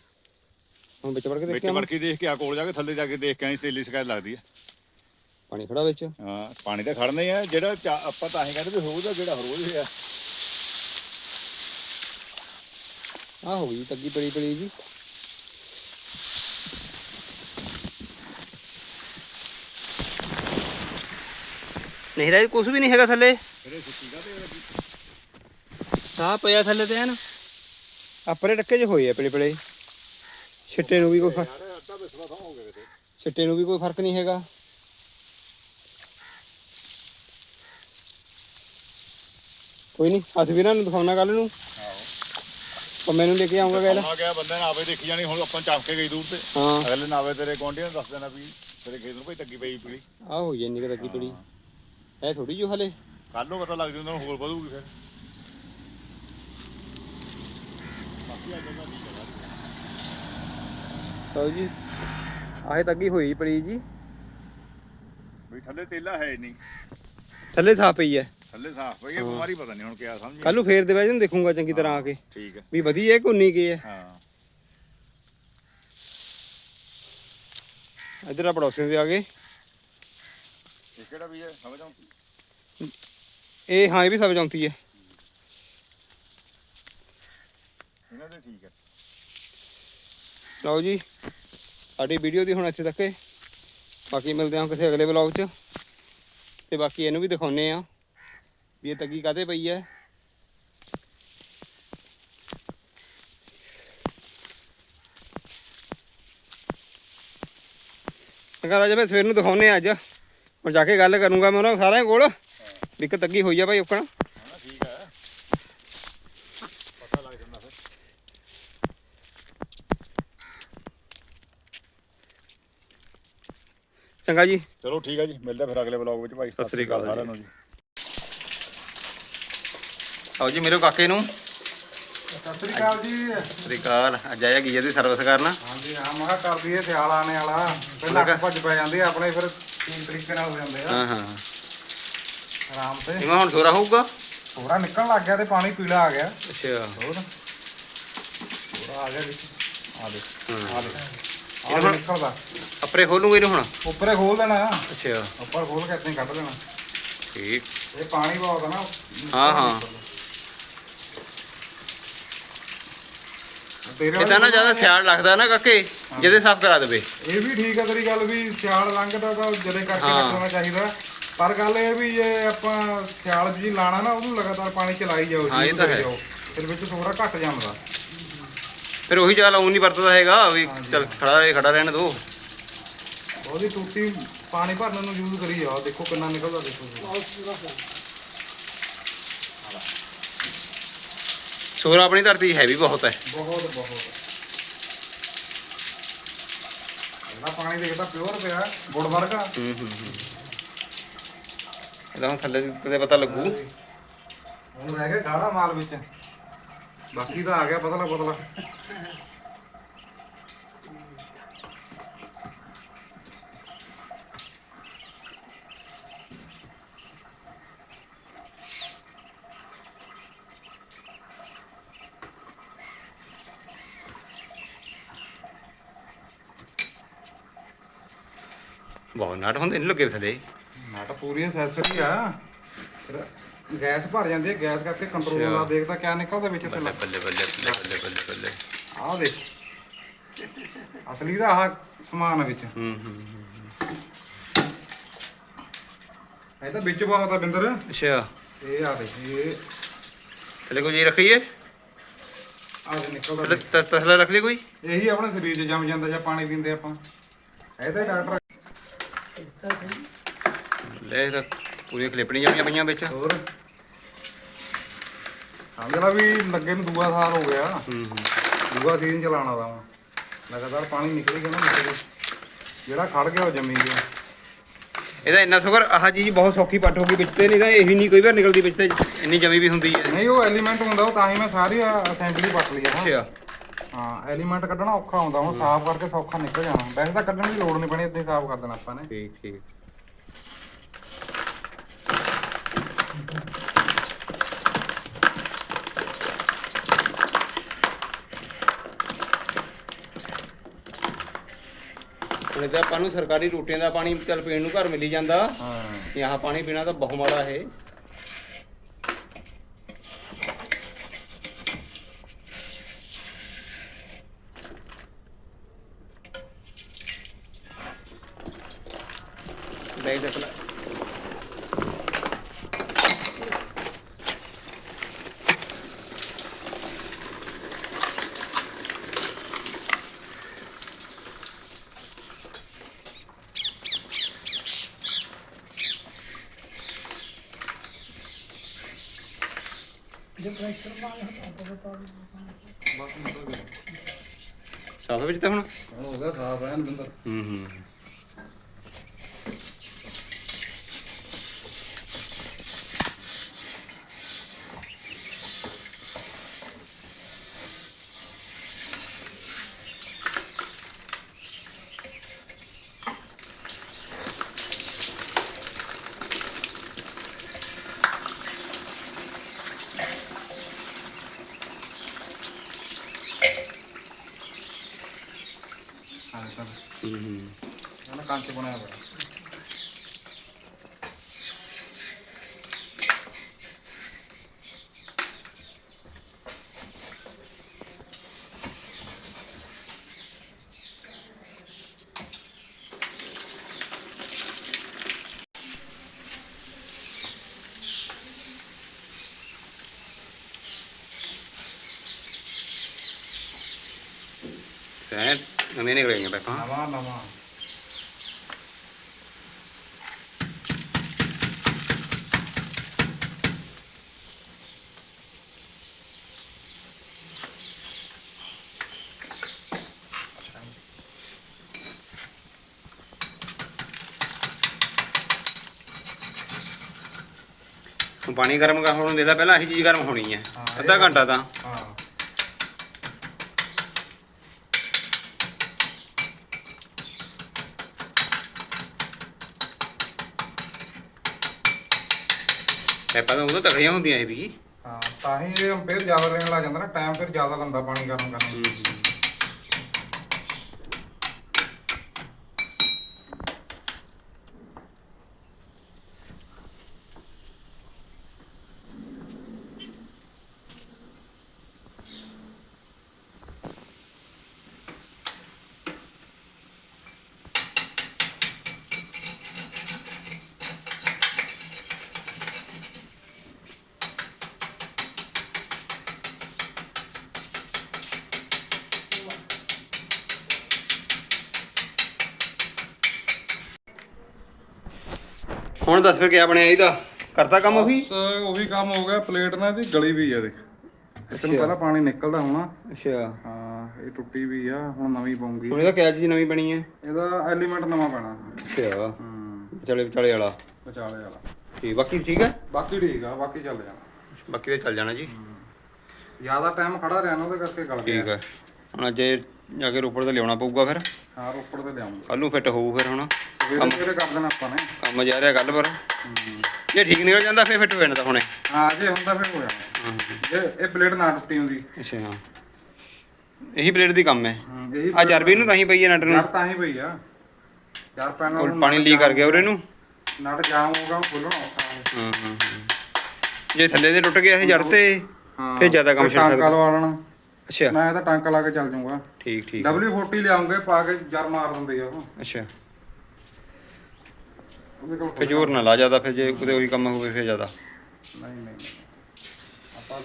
ਹੁਣ ਵਿੱਚ ਵੜ ਕੇ ਵਿੱਚ ਦੇਖਿਆ ਵੜ ਕੇ ਦੇਖ ਕੇ ਆ ਕੋਲ ਜਾ ਕੇ ਥੱਲੇ ਜਾ ਕੇ ਦੇਖ ਕੇ ਆਈ ਤੇਲੀ ਸ਼ਿਕਾਇਤ ਲੱਗਦੀ ਹੈ ਪਾਣੀ ਖੜਾ ਵਿੱਚ। ਹਾਂ ਪਾਣੀ ਤਾਂ ਖੜਨਾ ਹੀ ਆ ਜਿਹੜਾ ਚਾ- ਆਪਾਂ ਤਾਂ ਹੀ ਕਹਿੰਦੇ ਵੀ ਹੋਊਗਾ ਜਿਹੜਾ ਰੋਜ਼ ਹੋਇਆ ਆ ਹੋ ਗਈ ਤੱਗੀ ਪੜੀ ਪੜੀ ਜੀ। ਨਹੀਂ ਰਾਜ ਕੁਝ ਵੀ ਨਹੀਂ ਹੈਗਾ ਥੱਲੇ। ਸਾਹ ਪਿਆ ਥੱਲੇ ਤੇ ਹਨ ਆਪਰੇ ਟੱਕੇ ਜੇ ਹੋਏ ਆ ਪੜੇ ਪੜੇ ਛਿੱਟੇ ਨੂੰ ਵੀ ਕੋਈ ਫ਼ਰਕ ਛਿੱਟੇ ਨੂੰ ਵੀ ਕੋਈ ਫ਼ਰਕ ਨਹੀਂ ਹੈਗਾ। ਕੋਈ ਨਹੀਂ ਅਸੀਂ ਵੀ ਇਹਨਾਂ ਨੂੰ ਦਿਖਾਉਣਾ ਕੱਲ ਨੂੰ। ਆਹੋ। ਪਰ ਮੈਨੂੰ ਲੈ ਕੇ ਆਉਂਗਾ ਗੱਲ ਆ ਗਿਆ ਬੰਦੇ ਨੇ ਆਵੇ ਦੇਖੀ ਜਾਣੀ ਹੁਣ ਆਪਾਂ ਚਮਕ ਕੇ ਗਈ ਦੂਰ ਤੇ। ਹਾਂ। ਅਗਲੇ ਨਾਵੇ ਤੇਰੇ ਨੂੰ ਦੱਸ ਦੇਣਾ ਵੀ ਤੇਰੇ ਖੇਤ ਨੂੰ ਕੋਈ ਤੱਗੀ ਪਈ ਪੀਲੀ ਆ ਹੋਈ ਇੰਨੀ ਕੁ ਤੱਗੀ ਪੜੀ ਐ ਥੋੜੀ ਜੋ ਹਲੇ। ਕੱਲ ਨੂੰ ਪਤਾ ਲੱਗ ਜੂ ਉਹਨਾਂ ਨੂੰ ਹੋਰ ਵਧੂਗੀ ਫਿਰ। ਬਾਕੀ ਆ ਜਾਂਦਾ ਠੀਕ ਹੈ ਲਓ ਜੀ ਆਹੇ ਤੱਗੀ ਹੋਈ ਪੜੀ ਜੀ। ਵੀ ਥੱਲੇ ਤੇਲਾ ਹੈ ਨਹੀਂ ਥੱਲੇ ਥਾ ਪਈ ਐ। ਥੱਲੇ ਸਾਫ਼ ਪਈ ਹੈ। ਬਿਮਾਰੀ ਪਤਾ ਨਹੀਂ ਹੁਣ ਕਿਆ ਸਮਝ ਕੱਲ ਨੂੰ ਫੇਰ ਦੇ ਵਜਨ ਦੇਖੂੰਗਾ ਚੰਗੀ ਤਰ੍ਹਾਂ ਆ ਕੇ। ਠੀਕ ਹੈ ਵੀ ਵਧੀਆ ਕਿ ਉਨੀ ਕੀ ਐ? ਹਾਂ। ਇਧਰ ਆ ਪੜੋਸੀਆਂ ਦੇ ਆ ਗਏ। ਕਿਹੜਾ ਵੀ ਹੈ? ਸਮਝ ਆਉਂਦੀ? ਇਹ ਹਾਂ ਇਹ ਵੀ ਸਭ ਚੌਂਤੀ ਐ ਇਹਨਾਂ ਦੇ ਠੀਕ ਹੈ। ਲਓ ਜੀ ਸਾਡੀ ਵੀਡੀਓ ਦੀ ਹੁਣ ਇੱਥੇ ਤੱਕ ਹੈ। ਬਾਕੀ ਮਿਲਦੇ ਹਾਂ ਕਿਸੇ ਅਗਲੇ ਵਲੌਗ 'ਚ। ਤੇ ਬਾਕੀ ਇਹਨੂੰ ਵੀ ਦਿਖਾਉਨੇ ਆ ਵੀ ਇਹ ਤੱਗੀ ਕਾਤੇ ਪਈ ਹੈ। ਚੰਗਾ ਰਾਜਾ ਮੈਂ ਸਵੇਰ ਨੂੰ ਦਿਖਾਉਨੇ ਆ ਅੱਜ। ਹੁਣ ਜਾ ਕੇ ਗੱਲ ਕਰੂੰਗਾ ਮੈਂ ਉਹਨਾਂ ਸਾਰਿਆਂ ਕੋਲ। ਵੀ ਇੱਕ ਤੱਗੀ ਹੋਈ ਆ ਭਾਈ ਉੱਕਣ ਹਾਂ ਠੀਕ ਹੈ ਪਤਾ ਲੱਗ ਜਾਂਦਾ ਫਿਰ ਚੰਗਾ ਜੀ। ਚਲੋ ਠੀਕ ਹੈ ਜੀ ਮਿਲਦੇ ਫਿਰ ਅਗਲੇ ਵਲੌਗ ਵਿੱਚ ਭਾਈ। ਸਤਿ ਸ੍ਰੀ ਅਕਾਲ ਸਾਰਿਆਂ ਨੂੰ ਜੀ। ਆਓ ਜੀ ਮੇਰੇ ਕਾਕੇ ਨੂੰ। ਸਤਿ ਸ੍ਰੀ ਅਕਾਲ ਜੀ। ਸਤਿ ਸ੍ਰੀ ਅਕਾਲ। ਅੱਜ ਆਇਆ ਗੀਜੇ ਦੀ ਸਰਵਿਸ ਕਰਨ? ਹਾਂਜੀ ਹਾਂ ਮੈਂ ਕਿਹਾ ਕਰ ਦਈਏ ਸਿਆਲ ਆਣੇ ਵਾਲਾ। ਪਹਿਲਾਂ ਭੱਜ ਪੈ ਜਾਂਦੀ ਆ ਆਪਣੇ ਫਿਰ ਤੀਨ ਤਰੀਕੇ ਨਾਲ ਹੋ ਜਾਂਦੇ ਆ। ਹਾਂ ਹਾਂ ਆਰਾਮ ਤੇ। ਜਿਵੇਂ ਹੁਣ ਛੋਰਾ ਹੋਊਗਾ? ਥੋੜਾ ਨਿਕਲਣ ਲੱਗ ਗਿਆ ਤੇ ਪਾਣੀ ਪੀਲਾ ਆ ਗਿਆ। ਅੱਛਾ। ਹੋਰ? ਥੋੜਾ ਆ ਗਿਆ ਵਿੱਚ। ਆ ਦੇ ਆ ਦੇ ਆ ਦੇ ਨਿਕਲਦਾ। ਆਪਰੇ ਖੋਲੂਗੇ ਇਹਨੂੰ ਹੁਣ? ਉੱਪਰੇ ਖੋਲ ਦੇਣਾ। ਅੱਛਾ। ਉੱਪਰ ਖੋਲ ਕੇ ਇੱਥੇ ਕੱਢ ਦੇਣਾ। ਠੀਕ। ਇਹ ਪਾਣੀ ਬਹੁਤ ਆ ਨਾ। ਹਾਂ, ਹਾਂ। ਤੇਰੇ ਇਹ ਤਾਂ ਨਾ ਜ਼ਿਆਦਾ ਸਿਆਲ ਲੱਗਦਾ ਨਾ ਕਾਕੇ ਜਿਹਦੇ ਸਾਫ਼ ਕਰਾ ਦੇਵੇ। ਇਹ ਵੀ ਠੀਕ ਆ ਤੇਰੀ ਗੱਲ ਵੀ ਸਿਆਲ ਲੰਘਦਾ ਤਾਂ ਜਦੇ ਕਰਕੇ ਹਾਂ। ਚਾਹੀਦਾ। ਪਰ ਗੱਲ ਇਹ ਵੀ ਜੇ ਆਪਾਂ ਸਿਆਲ ਜੀ ਲਾਣਾ ਨਾ ਉਹਨੂੰ ਲਗਾਤਾਰ ਪਾਣੀ ਚਲਾਈ ਜਾਓ ਹਾਂ, ਇਹ ਜੀ ਤਾਂ ਹੈ। ਫਿਰ ਵਿੱਚ ਥੋੜਾ ਘੱਟ ਜਾਂਦਾ ਫਿਰ ਉਹੀ ਜਗ੍ਹਾ ਲਾਉਣ ਨਹੀਂ ਵਰਤਦਾ ਹੈਗਾ ਵੀ ਚਲ ਖੜਾ ਰਹੇ ਖੜਾ ਰਹਿਣ ਦੋ। ਉਹਦੀ ਟੂਟੀ ਪਾਣੀ ਭਰਨ ਨੂੰ ਯੂਜ਼ ਕਰੀ ਜਾਓ। ਦੇਖੋ ਕਿੰਨਾ ਨਿਕਲਦਾ ਦੇਖੋ। ਛੋਰਾ ਆਪਣੀ ਧਰਤੀ ਹੈਵੀ ਬਹੁਤ ਹੈ। ਬਹੁਤ ਬਹੁਤ। ਇਹਦਾ ਪਾਣੀ ਦੇਖਦਾ ਪਿਓਰ ਪਿਆ ਗੁੜ ਵਰਗਾ। ਹੂੰ ਹੂੰ ਹੂੰ। ਇਹਦਾ ਹੁਣ ਥੱਲੇ ਕਿਤੇ ਪਤਾ ਲੱਗੂ। ਹੁਣ ਰਹਿ ਗਿਆ ਗਾੜਾ ਮਾਲ ਵਿੱਚ। ਬਾਕੀ ਤਾਂ ਆ ਗਿਆ ਪਤਲਾ ਪਤਲਾ ਬਹੁਤ ਨਾਟ ਹੁੰਦੇ ਨਹੀਂ ਲੱਗੇ ਥੱਲੇ। ਨਟ ਪੂਰੀ ਐਸੈਸਰੀ ਆ। ਫਿਰ ਗੈਸ ਭਰ ਜਾਂਦੀ ਹੈ ਗੈਸ ਕਰਕੇ ਕੰਟਰੋਲ। ਦਾ ਦੇਖਦਾ ਕਿਆ ਨਿਕਲਦਾ ਵਿੱਚ ਤੇ ਬੱਲੇ ਬੱਲੇ ਬੱਲੇ ਬੱਲੇ ਬੱਲੇ ਬੱਲੇ ਬੱਲੇ। ਆਹ ਦੇਖ। ਅਸਲੀ ਦਾ ਆਹ ਸਮਾਨ ਆ ਵਿੱਚ। ਹੂੰ ਹੂੰ ਇਹ ਤਾਂ ਵਿੱਚ ਬਹੁਤ ਆ ਬਿੰਦਰ। ਅੱਛਾ। ਇਹ ਆ ਦੇਖ ਇਹ ਥੱਲੇ ਕੋਈ ਰੱਖੀਏ ਆ ਨਿਕਲਦਾ ਥੱਲੇ ਤ- ਤਸਲਾ ਰੱਖ ਲਈ ਕੋਈ? ਇਹੀ ਆਪਣੇ ਸਰੀਰ 'ਚ ਜੰਮ ਜਾਂਦਾ ਜਾਂ ਪਾਣੀ ਪੀਂਦੇ ਆਪਾਂ। ਇਹਦਾ ਹੀ ਡਾਕਟਰ ਲੈ ਇਹ ਤਾਂ ਪੂਰੀਆਂ ਕਲਿਪਣੀਆਂ ਜਮੀਆਂ ਪਈਆਂ ਵਿੱਚ। ਹੋਰ? ਸਮਝ ਲਾ ਵੀ ਲੱਗੇ ਨੂੰ ਦੂਆ ਸਾਲ ਹੋ ਗਿਆ। ਹੂੰ ਹੂੰ। ਦੂਆ ਸੀਜ਼ਨ ਚਲਾਉਣਾ ਦਾ ਲਗਾਤਾਰ ਪਾਣੀ ਨਿਕਲ ਗਿਆ ਨਾ ਨਿਕਲ ਜਿਹੜਾ ਖੜ ਗਿਆ ਉਹ ਜੰਮੀ ਗਿਆ। ਇਹਦਾ ਇੰਨਾ ਸ਼ੁਕਰ ਆਹ ਚੀਜ਼ ਬਹੁਤ ਸੌਖੀ ਪੱਟ ਹੋ ਗਈ ਵਿੱਚ ਤੇ ਨਹੀਂ ਤਾਂ ਇਹੀ ਨਹੀਂ ਕੋਈ ਵਾਰ ਨਿਕਲਦੀ ਵਿੱਚ ਤੇ ਇੰਨੀ ਜਮੀ ਵੀ ਹੁੰਦੀ ਹੈ। ਨਹੀਂ ਉਹ ਐਲੀਮੈਂਟ ਹੁੰਦਾ ਉਹ ਤਾਂ ਹੀ ਮੈਂ ਸਾਰੀ ਅਸੈਂਬਲੀ ਪੱਟ ਲਈ ਆ ਅੱਛਾ। ਹਾਂ ਐਲੀਮੈਂਟ ਕੱਢਣਾ ਔਖਾ ਹੁੰਦਾ ਹੁਣ ਸਾਫ਼ ਕਰਕੇ ਸੌਖਾ ਨਿਕਲ ਜਾਣਾ। ਵੈਸੇ ਤਾਂ ਕੱਢਣ ਦੀ ਲੋੜ ਨਹੀਂ ਪੈਣੀ ਇੱਦਾਂ ਹੀ ਸਾਫ਼ ਕਰ ਦੇਣਾ ਆਪਾਂ ਨੇ। ਠੀਕ ਠੀਕ। ਹੁਣ ਤਾਂ ਆਪਾਂ ਨੂੰ ਸਰਕਾਰੀ ਟੂਟੀਆਂ ਦਾ ਪਾਣੀ ਚੱਲ ਪੀਣ ਨੂੰ ਘਰ ਮਿਲੀ ਜਾਂਦਾ ਹਾਂ। ਯਹਾਂ ਪਾਣੀ ਪੀਣਾ ਤਾਂ ਬਹੁਤ ਮਾੜਾ ਹੈ ਸਾਫ਼ ਵਿੱਚ ਤਾਂ ਹੁਣ? ਹੋ ਗਿਆ ਸਾਫ਼ ਐਨ ਬਿੰਦਰ। ਹੂੰ ਹਾਂ। ਹੁਣ ਪਾਣੀ ਗਰਮ ਕਰ ਹੋਣ ਦੇਦਾ ਪਹਿਲਾਂ ਆਹੀ ਚੀਜ਼ ਗਰਮ ਹੋਣੀ ਹੈ। ਇਹ ਅੱਧਾ ਘੰਟਾ ਤਾਂ ਹਾਂ ਪੈਪਾਂ ਤਾਂ ਉਦੋਂ ਤਕੜੀਆਂ ਹੁੰਦੀਆਂ ਇਹ ਵੀ। ਹਾਂ ਤਾਂ ਹੀ ਇਹ ਅੰਪੇਅਰ ਜ਼ਿਆਦਾ ਲੈਣ ਲੱਗ ਜਾਂਦਾ ਨਾ ਟਾਈਮ ਫਿਰ ਜ਼ਿਆਦਾ ਲੰਦਾ ਪਾਣੀ ਗਰਮ ਕਰਨ ਨੂੰ। ਹੁਣ ਦੱਸ ਫਿਰ ਕਿਆ ਬਣਿਆ ਇਹਦਾ? ਕਰਤਾ ਕੰਮ ਉਹੀ? ਬਸ ਉਹੀ ਕੰਮ ਹੋ ਗਿਆ ਪਲੇਟ ਨਾਲ ਇਹਦੀ ਗਲੀ ਵੀ ਆ ਦੇਖ ਇਸ ਨੂੰ ਪਹਿਲਾਂ ਪਾਣੀ ਨਿਕਲਦਾ ਹੋਣਾ। ਅੱਛਾ। ਹਾਂ ਇਹ ਟੁੱਟੀ ਵੀ ਆ ਹੁਣ ਨਵੀਂ ਪਾਉਂਗੀ ਹੁਣ ਇਹਦਾ ਕਿਆ ਚੀਜ਼ ਨਵੀਂ ਬਣੀ ਹੈ? ਇਹਦਾ ਐਲੀਮੈਂਟ ਨਵਾਂ ਪੈਣਾ। ਅੱਛਾ। ਹੂੰ। ਵਿਚਾਲੇ ਵਿਚਾਲੇ ਵਾਲਾ। ਵਿਚਾਲੇ ਵਾਲਾ। ਠੀਕ ਬਾਕੀ ਠੀਕ ਹੈ? ਬਾਕੀ ਠੀਕ ਆ ਬਾਕੀ ਚੱਲ ਜਾਣਾ। ਬਾਕੀ ਤੇ ਚੱਲ ਜਾਣਾ ਜੀ। ਜ਼ਿਆਦਾ ਟਾਈਮ ਖੜਾ ਰਿਹਾ ਨਾ ਉਹਦੇ ਕਰਕੇ ਗਲ ਗਿਆ। ਠੀਕ ਹੈ ਹੁਣ ਜੇ ਜਾ ਕੇ ਰੋਪੜ ਤੇ ਲਿਆਉਣਾ ਪਊਗਾ ਫਿਰ। ਹਾਂ ਰੋਪੜ ਤੇ ਲਿਆਉਂਗਾ। ਕੱਲ ਨੂੰ ਫਿੱਟ ਹੋਊ ਫਿਰ ਹੁਣ। ਸਵੇਰੇ ਸਵੇਰੇ ਕਰ ਦੇਣਾ ਆਪਾਂ ਨੇ। ਕੰਮ ਜਾ ਰਿਹਾ ਕੱਲ ਪਰ। ਜੇ ਠੀਕ ਨਿਕਲ ਜਾਂਦਾ ਫਿਰ ਫਿੱਟ ਹੋ ਜਾਂਦਾ ਹੁਣੇ। ਹਾਂ ਜੇ ਹੁੰਦਾ ਫਿਰ ਹੋ ਜਾਣਾ ਜੇ ਇਹ ਪਲੇਟ ਨਾ ਟੁੱਟੀ ਹੁੰਦੀ। ਅੱਛਾ। ਹਾਂ ਇਹੀ ਪਲੇਟ ਦੀ ਕੰਮ ਹੈ। ਇਹੀ ਆ ਚਰਬੀ ਨੂੰ ਤਾਂ ਹੀ ਪਈ ਹੈ ਨਟ ਨੂੰ। ਯਾਰ ਤਾਂ ਹੀ ਪਈ ਆ। ਯਾਰ ਪੈਨ ਉਹ ਪਾਣੀ ਲੀਕ ਕਰ ਗਿਆ ਉਰੇ ਨੂੰ। ਨਟ ਜਾਮ ਹੋ ਗਿਆ ਖੋਲਣਾ ਔਖਾ ਹੈ। ਜੇ ਥੱਲੇ ਦੇ ਟੁੱਟ ਗਿਆ ਇਹ ਜੜ ਤੇ ਹਾਂ। ਫਿਰ ਜ਼ਿਆਦਾ ਕੰਮ ਛੱਡ ਟਾਂਕਾ ਸਕਦਾ ਲਵਾ ਲੈਣਾ। ਅੱਛਾ। ਮੈਂ ਤਾਂ ਟਾਂਕਾ ਲਾ ਕੇ ਚੱਲ ਜਾਊਂਗਾ। ਠੀਕ ਠੀਕ। W40 ਲਿਆਉਂਗੇ ਪਾ ਕੇ ਜਰ ਮਾਰ ਦਿੰਦੇ ਆ ਉਹ। ਅੱਛਾ। ਉਹਦੇ ਕੋਲ ਫਿਰ ਜ਼ੋਰ ਨਾ ਲਾ ਜ਼ਿਆਦਾ ਫਿਰ ਜੇ ਕਿਤੇ ਉਹੀ ਕੰਮ ਹੋਵੇ ਫਿਰ ਜ਼ਿਆਦਾ। ਨਹੀਂ ਨਹੀਂ ਨਹੀਂ। ਆਪਾਂ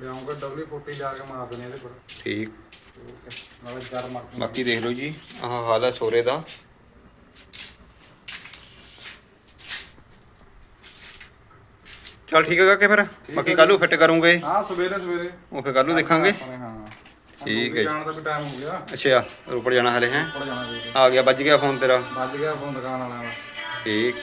ਲਿਆਉਂਗੇ W40 ਲਿਆ ਕੇ ਮਾਰ ਦੇਣੇ ਇਹਦੇ ਪਰ ਠੀਕ। ਨਾਲੇ ਜਰ ਮਾਰ ਬਾਕੀ ਦੇਖ ਲਓ ਜੀ ਆਹ ਹਾਲ ਹੈ ਸੋਰੇ ਦਾ। ਚਲ ਠੀਕ ਹੈਗਾ ਕਿ ਫਿਰ। ਬਾਕੀ ਕੱਲ੍ਹ ਨੂੰ ਫਿੱਟ ਕਰੂੰਗੇ। ਹਾਂ ਸਵੇਰੇ ਸਵੇਰੇ। ਉਹ ਫਿਰ ਕੱਲ੍ਹ ਨੂੰ ਦੇਖਾਂਗੇ। ਆਪਣੇ ਹਾਂ। ਠੀਕ ਹੈ ਜੀ। ਜਾਣ ਦਾ ਵੀ ਟਾਈਮ ਹੋ ਗਿਆ। ਅੱਛਾ ਰੋਪੜ ਜਾਣਾ ਹਲੇ ਹੈ? ਉੱਪਰ ਜਾਣਾ ਆ ਗਿਆ ਵੱਜ ਗਿਆ ਫੋਨ ਤੇਰਾ। ਵੱਜ ਗਿਆ ਫੋਨ ਦੁਕਾਨ ਵਾਲਿਆਂ ਦਾ। ਠੀਕ।